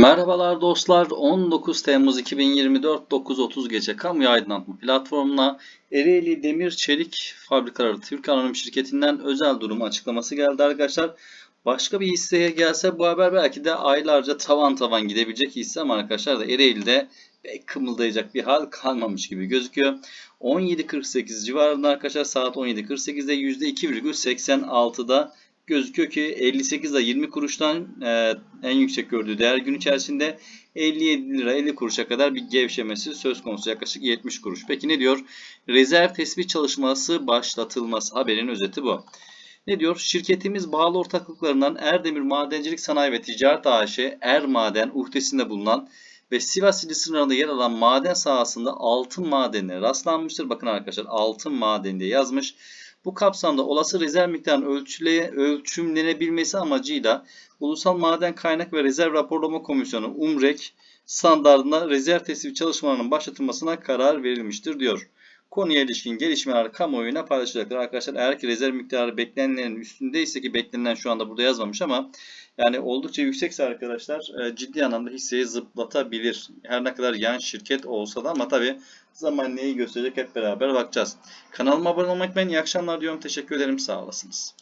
Merhabalar dostlar. 19 Temmuz 2024 9.30 gece kamu aydınlatma platformuna Ereğli Demir Çelik Fabrikaları Türk Anonim Şirketi'nden özel durum açıklaması geldi arkadaşlar. Başka bir hisseye gelse bu haber belki de aylarca tavan tavan gidebilecek hisse ama arkadaşlar da Ereğli'de pek kımıldayacak bir hal kalmamış gibi gözüküyor. 17.48 civarında arkadaşlar saat 17.48'de %2,86'da gözüküyor ki 58 lira 20 kuruştan e, en yüksek gördüğü değer gün içerisinde 57 lira 50 kuruşa kadar bir gevşemesi söz konusu yaklaşık 70 kuruş. Peki ne diyor? Rezerv tespit çalışması başlatılması haberin özeti bu. Ne diyor? Şirketimiz bağlı ortaklıklarından Erdemir Madencilik Sanayi ve Ticaret AŞ Er Maden uhdesinde bulunan ve Sivas ili sınırında yer alan maden sahasında altın madenine rastlanmıştır. Bakın arkadaşlar altın madeni diye yazmış. Bu kapsamda olası rezerv miktarının ölçüle, ölçümlenebilmesi amacıyla Ulusal Maden Kaynak ve Rezerv Raporlama Komisyonu UMREK standartında rezerv tespit çalışmalarının başlatılmasına karar verilmiştir diyor. Konuya ilişkin gelişmeler kamuoyuna paylaşılacaktır. Arkadaşlar eğer ki rezerv miktarı beklenenin üstündeyse ki beklenen şu anda burada yazmamış ama yani oldukça yüksekse arkadaşlar e, ciddi anlamda hisseyi zıplatabilir. Her ne kadar yan şirket olsa da ama tabi zaman neyi gösterecek hep beraber bakacağız. Kanalıma abone olmayı unutmayın. İyi akşamlar diyorum. Teşekkür ederim. Sağ olasınız.